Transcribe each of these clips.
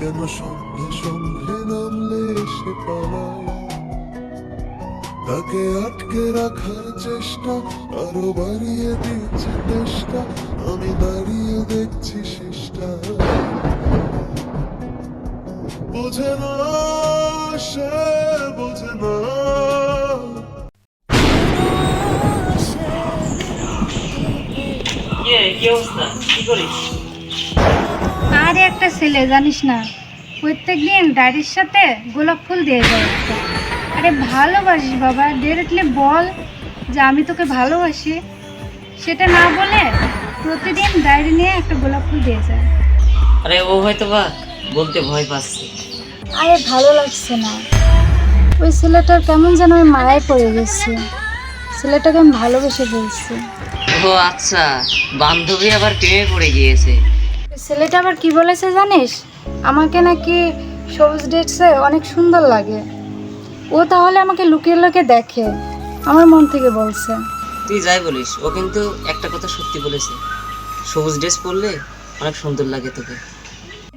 কেন সঙ্গে সঙ্গে নামলে সে পালায়? তাকে আটকে রাখার চেষ্টা, আরও বাড়িয়ে দিচ্ছে চেষ্টা আমি দাঁড়িয়ে দেখছি শেষটা। বোঝে না সে, বোঝে না। কে কি অবস্থা? কি করিস? আরে একটা ছেলে জানিস না? প্রত্যেক দিন ডায়েরির সাথে গোলাপ ফুল দিয়ে যায় আরে ভালোবাসিস বাবা ডিরেক্টলি বল যে আমি তোকে ভালোবাসি। সেটা না বলে প্রতিদিন ডায়েরি নিয়ে একটা গোলাপ ফুল দিয়ে যায়। আরে ও হয়তো বা বলতে ভয় পাচ্ছে। আরে ভালো লাগছে না। ওই ছেলেটার কেমন যেন আমি মায়ায় পড়ে গেছি। ছেলেটাকে আমি ভালোবেসে ফেলছি। ও আচ্ছা বান্ধবী আবার প্রেমে পড়ে গিয়েছে। ছেলেটা আবার কি বলেছে জানিস? আমাকে নাকি সবুজ ডেটসে অনেক সুন্দর লাগে। ও তাহলে আমাকে লুকিয়ে লুকিয়ে দেখে আমার মন থেকে বলছে। তুই যাই বলিস ও কিন্তু একটা কথা সত্যি বলেছে। সবুজ ড্রেস পরলে অনেক সুন্দর লাগে তোকে।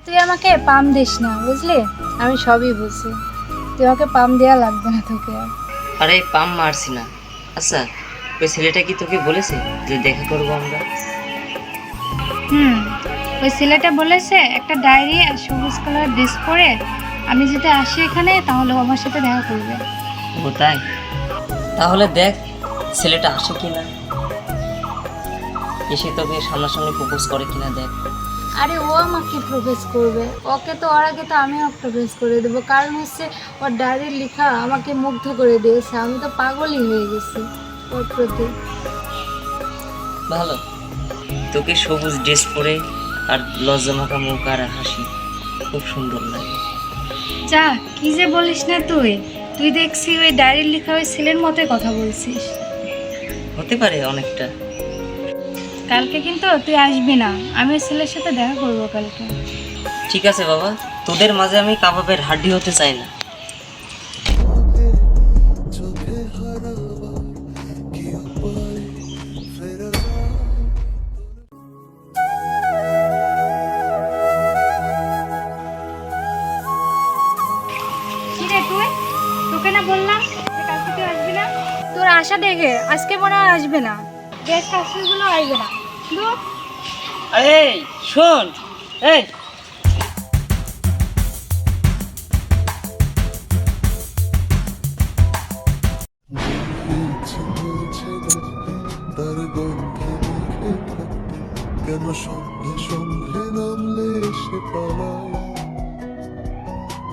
তুই আমাকে পাম দিস না বুঝলি? আমি সবই বুঝি। তুই আমাকে পাম দেওয়া লাগবে না তোকে। আরে পাম মারছি না। আচ্ছা ওই ছেলেটা কি তোকে বলেছে যে দেখা করব আমরা? হুম ওই ছেলেটা বলেছে একটা ডায়েরি আর সবুজ কালার ড্রেস পরে আমি যদি আসি এখানে তাহলে ও আমার সাথে দেখা করবে। ও তাই? তাহলে দেখ ছেলেটা আসে কিনা। এসে তোকে সামনাসামনি প্রপোজ করে কিনা দেখ। আরে ও আমাকে প্রপোজ করবে। ওকে তো ওর আগে তো আমিও প্রপোজ করে দেবো। কারণ হচ্ছে ওর ডায়েরির লেখা আমাকে মুগ্ধ করে দিয়েছে। আমি তো পাগলই হয়ে গেছি। ওর প্রতি ভালো। তোকে সবুজ ড্রেস পরে আর লজ্জামাখা মুখ আর হাসি। খুব সুন্দর লাগে। যা কি যে বলিস না তুই? তুই দেখছি ওই ডায়েরির লেখা ওই ছেলের মতোই কথা বলছিস। হতে পারে অনেকটা। কালকে কিন্তু তুই আসবি না। আমি ওই ছেলের সাথে দেখা করব কালকে। ঠিক আছে বাবা। তোদের মাঝে আমি কাবাবের হাড্ডি হতে চাই না। আশা দেখে আজকে মনে হয় আসবে না। গ্যাসগুলো আসবে না। এই শোন এই। কেন সঙ্গে সঙ্গে নামলে সে পালায়?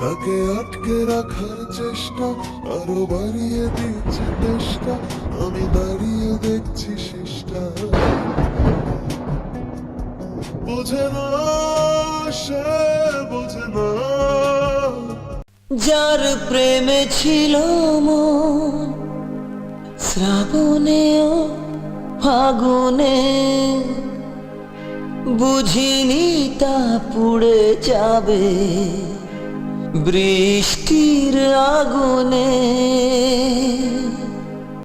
তাকে আটকে রাখার চেষ্টা, আরও বাড়িয়ে দিচ্ছে চেষ্টা আমি দাঁড়িয়ে দেখছি শেষটা। বোঝে না সে, বোঝে না। যার প্রেমে ছিল মন শ্রাবণে ও ফাগুনে। বুঝিনি তা পুড়ে যাবে। বৃষ্টির আগুনে